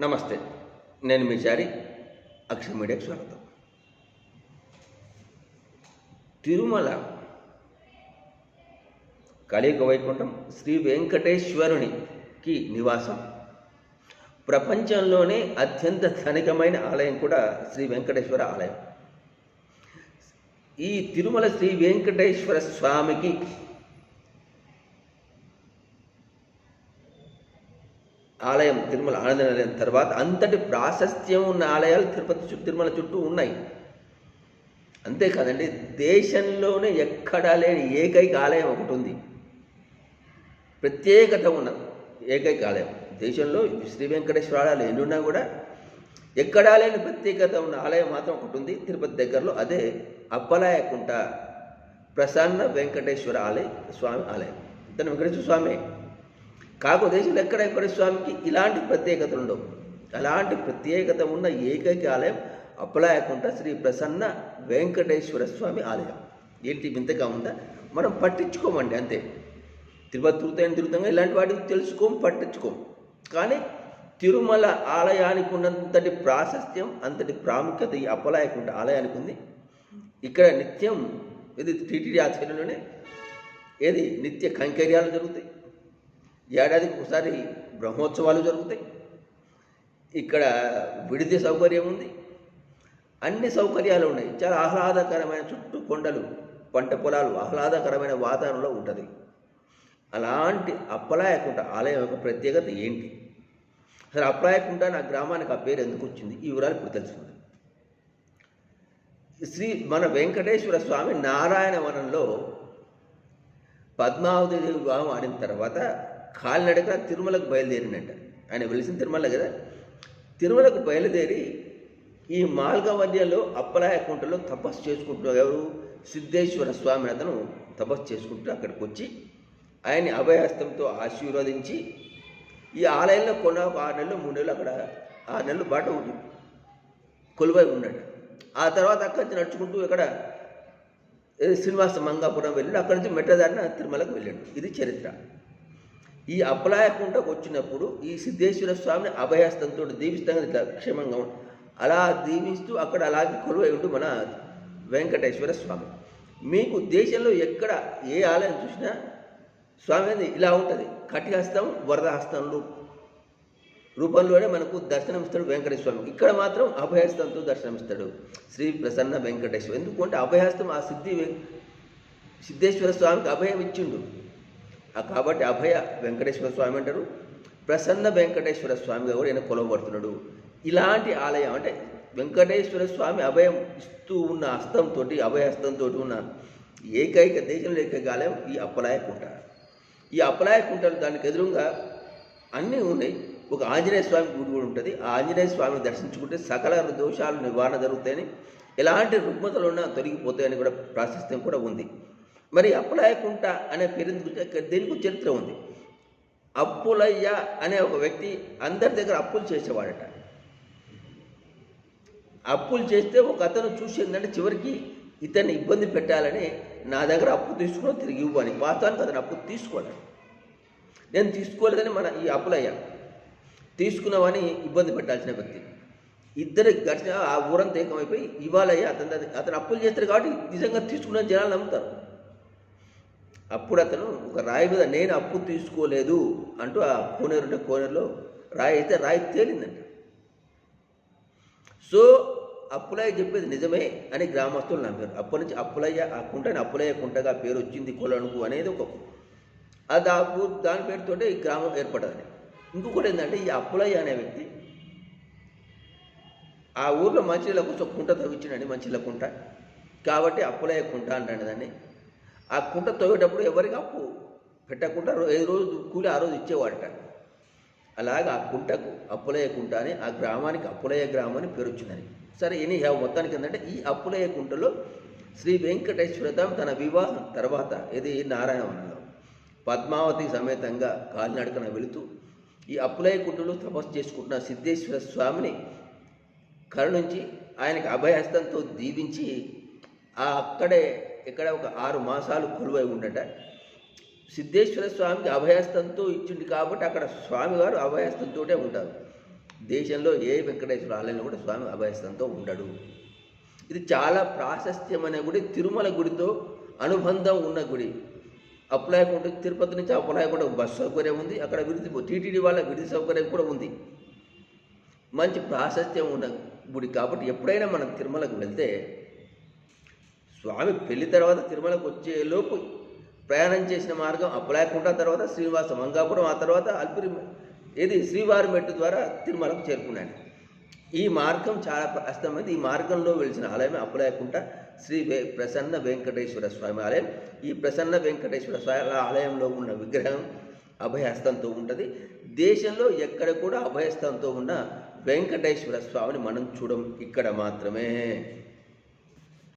నమస్తే నేను మీ చారి అక్షర మీడియాకి స్వాగతం. తిరుమల కలియుగ వైకుంఠం శ్రీ వెంకటేశ్వరునికి నివాసం. ప్రపంచంలోనే అత్యంత ధనికమైన ఆలయం కూడా శ్రీ వెంకటేశ్వర ఆలయం. ఈ తిరుమల శ్రీ వెంకటేశ్వర స్వామికి ఆలయం తిరుమల ఆనంద నిలయం తర్వాత అంతటి ప్రాశస్త్యం ఉన్న ఆలయాలు తిరుపతి తిరుమల చుట్టూ ఉన్నాయి. అంతేకాదండి దేశంలోనే ఎక్కడా లేని ఏకైక ఆలయం ఒకటి ఉంది. ప్రత్యేకత ఉన్న ఏకైక ఆలయం. దేశంలో శ్రీ వెంకటేశ్వర ఆలయాలు ఎన్ని ఉన్నా కూడా ఎక్కడా లేని ప్రత్యేకత ఉన్న ఆలయం మాత్రం ఒకటి ఉంది. తిరుపతి దగ్గరలో అదే అప్పలాయకుంట ప్రసన్న వెంకటేశ్వర ఆలయ స్వామి ఆలయం. ఇతను వెంకటేశ్వర స్వామి. కాకపోతే దేశంలో ఎక్కడ ఎక్కడ స్వామికి? ఇలాంటి ప్రత్యేకతలు ఉండవు. అలాంటి ప్రత్యేకత ఉన్న ఏకైక ఆలయం అప్పలాయకుంట శ్రీ ప్రసన్న వెంకటేశ్వర స్వామి ఆలయం. ఏంటి వింతగా ఉందా? మనం పట్టించుకోమండి అంతే. తిరుపతి తిరుగుతాయని తిరుగుతాం ఇలాంటి వాటికి తెలుసుకోం పట్టించుకోం. కానీ తిరుమల ఆలయానికి ఉన్నంతటి ప్రాశస్త్యం అంతటి ప్రాముఖ్యత ఈ అప్పలాయకుంట ఆలయానికి ఉంది. ఇక్కడ నిత్యం ఇది టీటీడీ ఆధ్వర్యంలోనే ఏది నిత్య కైంకర్యాలు జరుగుతాయి. ఏడాదికి ఒకసారి బ్రహ్మోత్సవాలు జరుగుతాయి. ఇక్కడ విడిది సౌకర్యం ఉంది. అన్ని సౌకర్యాలు ఉన్నాయి. చాలా ఆహ్లాదకరమైన చుట్టూ కొండలు పంట పొలాలు ఆహ్లాదకరమైన వాతావరణంలో ఉంటుంది. అలాంటి అప్పలాయకుంట ఆలయం యొక్క ప్రత్యేకత ఏంటి? అసలు అప్పలాయకుంట నా గ్రామానికి ఆ పేరు ఎందుకు వచ్చింది? ఈ వివరాలు ఇప్పుడు తెలుసుకుంది. శ్రీ మన వెంకటేశ్వర స్వామి నారాయణ వనంలో పద్మావతి దేవి వివాహం ఆడిన తర్వాత కాలినడక తిరుమలకు బయలుదేరినట్ట ఆయన వెలిసిన తిరుమల కదా? తిరుమలకు బయలుదేరి ఈ మార్గమధ్యలో అప్పలాయకుంటలో తపస్సు చేసుకుంటున్నారు ఎవరు? సిద్ధేశ్వర స్వామి అతను తపస్సు చేసుకుంటూ అక్కడికి వచ్చి ఆయన్ని అభయహస్తంతో ఆశీర్వదించి ఈ ఆలయంలో కొన్న ఒక ఆరు నెలలు మూడు నెలలు అక్కడ ఆరు నెలలు పాటు కొలువై ఉన్నాడు ఆ తర్వాత అక్కడి నుంచి నడుచుకుంటూ ఇక్కడ శ్రీనివాస మంగాపురం వెళ్ళి అక్కడి నుంచి మెట్టదారిన తిరుమలకు వెళ్ళాడు. ఇది చరిత్ర. ఈ అప్పలాయకుంటకు వచ్చినప్పుడు ఈ సిద్ధేశ్వర స్వామిని అభయహస్తంతో దీవిస్తాం ఇట్లా క్షేమంగా అలా దీవిస్తూ అక్కడ అలాగే కొలువై ఉంటూ మన వెంకటేశ్వర స్వామి. మీకు దేశంలో ఎక్కడ ఏ ఆలయం చూసినా స్వామి అనేది ఇలా ఉంటుంది. కటిహస్తం వరదహస్తంలో రూపంలోనే మనకు దర్శనమిస్తాడు వెంకటేశ్వర స్వామి. ఇక్కడ మాత్రం అభయహస్తంతో దర్శనమిస్తాడు శ్రీ ప్రసన్న వెంకటేశ్వర. ఎందుకంటే అభయహస్తం ఆ సిద్ధి సిద్ధేశ్వర స్వామికి అభయం ఇచ్చిండు. కాబట్టి అభయ వెంకటేశ్వర స్వామి అంటారు. ప్రసన్న వెంకటేశ్వర స్వామిగా కూడా ఈయన కొలవబడుతున్నాడు. ఇలాంటి ఆలయం అంటే వెంకటేశ్వర స్వామి అభయం ఇస్తూ ఉన్న హస్తంతో అభయహస్తంతో ఉన్న ఏకైక దేశంలో ఏకైక ఆలయం ఈ అప్పలాయ కుంట. ఈ అప్పలాయ కుంటలు దానికి ఎదురుగా అన్నీ ఉన్నాయి. ఒక ఆంజనేయ స్వామి గుడి కూడా ఉంటుంది. ఆ ఆంజనేయ స్వామిని దర్శించుకుంటే సకల దోషాలు నివారణ జరుగుతాయని ఎలాంటి రుగ్మతలు ఉన్నా తొలగిపోతాయని కూడా ప్రాశస్త్యం కూడా ఉంది. మరి అప్పులాయకుంట అనే పేరు దీనికి చరిత్ర ఉంది? అప్పులయ్య అనే ఒక వ్యక్తి అందరి దగ్గర అప్పులు చేసేవాడట. అప్పులు చేస్తే ఒక అతను చూసి ఏంటంటే చివరికి ఇతన్ని ఇబ్బంది పెట్టాలని నా దగ్గర అప్పు తీసుకుని తిరిగి ఇవ్వని వాస్తవానికి అతను అప్పు తీసుకోలేదు. నేను తీసుకోలేదని మన ఈ అప్పులయ్య తీసుకున్నావని ఇబ్బంది పెట్టాల్సిన వ్యక్తి. ఇద్దరు ఘర్షణ ఆ ఊరంతా ఏకమైపోయి ఇవాళయ్య అతను అతను అప్పులు చేస్తారు కాబట్టి నిజంగా తీసుకున్న జనాలు నమ్ముతారు. అప్పుడు అతను ఒక రాయి మీద నేను అప్పు తీసుకోలేదు అంటూ ఆ కోనేరు ఉండే కోనేరులో రాయి అయితే రాయి తేలిందంట. సో అప్పులయ్య చెప్పేది నిజమే అని గ్రామస్తులు నమ్మారు. అప్పటి నుంచి అప్పులయ్య ఆ కుంటని అప్పులయ్య కుంటగా పేరు వచ్చింది కొలనుకు అనేది ఒక అది ఆ దాని పేరుతోటే ఈ గ్రామం ఏర్పడదని ఇంకొకటి ఏంటంటే ఈ అప్పులయ్య అనే వ్యక్తి ఆ ఊర్లో మంచినీళ్ళ కోసం కుంట తవ్వించినండి మంచినీళ్ళ కుంట. కాబట్టి అప్పులయ్య కుంట అంటాడు దాన్ని. ఆ కుంట తవ్వేటప్పుడు ఎవరికి అప్పు? పెట్టకుండా ఏ రోజు కూలి ఆ రోజు ఇచ్చేవాడట. అలాగా ఆ కుంటకు అప్పులయ్య కుంట అని ఆ గ్రామానికి అప్పులయ్య గ్రామం అని పేరు వచ్చిందని సరే ఎనీ హ్యావ్ మొత్తానికి ఏంటంటే ఈ అప్పులయ్య కుంటలో శ్రీ వెంకటేశ్వరతం తన వివాహం తర్వాత ఇది నారాయణవనంలో పద్మావతి సమేతంగా కాలినడకన వెళుతూ ఈ అప్పులయ్య కుంటలో తపస్సు చేసుకుంటున్న సిద్ధేశ్వర స్వామిని కరుణించి ఆయనకి అభయహస్తంతో దీవించి ఆ అక్కడే ఇక్కడ ఒక ఆరు మాసాలు కొలువై ఉండట. సిద్ధేశ్వర స్వామికి అభయస్థంతో ఇచ్చింది కాబట్టి అక్కడ స్వామివారు అభయస్థంతోటే ఉంటారు. దేశంలో ఏ వెంకటేశ్వర ఆలయంలో కూడా స్వామి అభయస్థంతో ఉండడు. ఇది చాలా ప్రాశస్త్యమైన గుడి తిరుమల గుడితో అనుబంధం ఉన్న గుడి. అప్లాయకుంట తిరుపతి నుంచి అప్లాయకుంట బస్సు సౌకర్యం ఉంది. అక్కడ విడిది టీటీడీ వాళ్ళ విడిది సౌకర్యం కూడా ఉంది. మంచి ప్రాశస్త్యం ఉన్న గుడి కాబట్టి ఎప్పుడైనా మనం తిరుమలకు వెళ్తే స్వామి పెళ్ళి తర్వాత తిరుమలకు వచ్చేలోపు ప్రయాణం చేసిన మార్గం అప్పలాయకుంట తర్వాత శ్రీనివాస మంగాపురం ఆ తర్వాత అల్పిరి ఏది శ్రీవారి మెట్టు ద్వారా తిరుమలకు చేరుకున్నాను. ఈ మార్గం చాలా ప్రస్తుతమైంది ఈ మార్గంలో వెలిసిన ఆలయం అప్పలాయకుంట శ్రీ వే ప్రసన్న వెంకటేశ్వర స్వామి ఆలయం. ఈ ప్రసన్న వెంకటేశ్వర స్వామి ఆలయంలో ఉన్న విగ్రహం అభయహస్తంతో ఉంటుంది. దేశంలో ఎక్కడ కూడా అభయహస్తంతో ఉన్న వెంకటేశ్వర స్వామిని మనం చూడం ఇక్కడ మాత్రమే.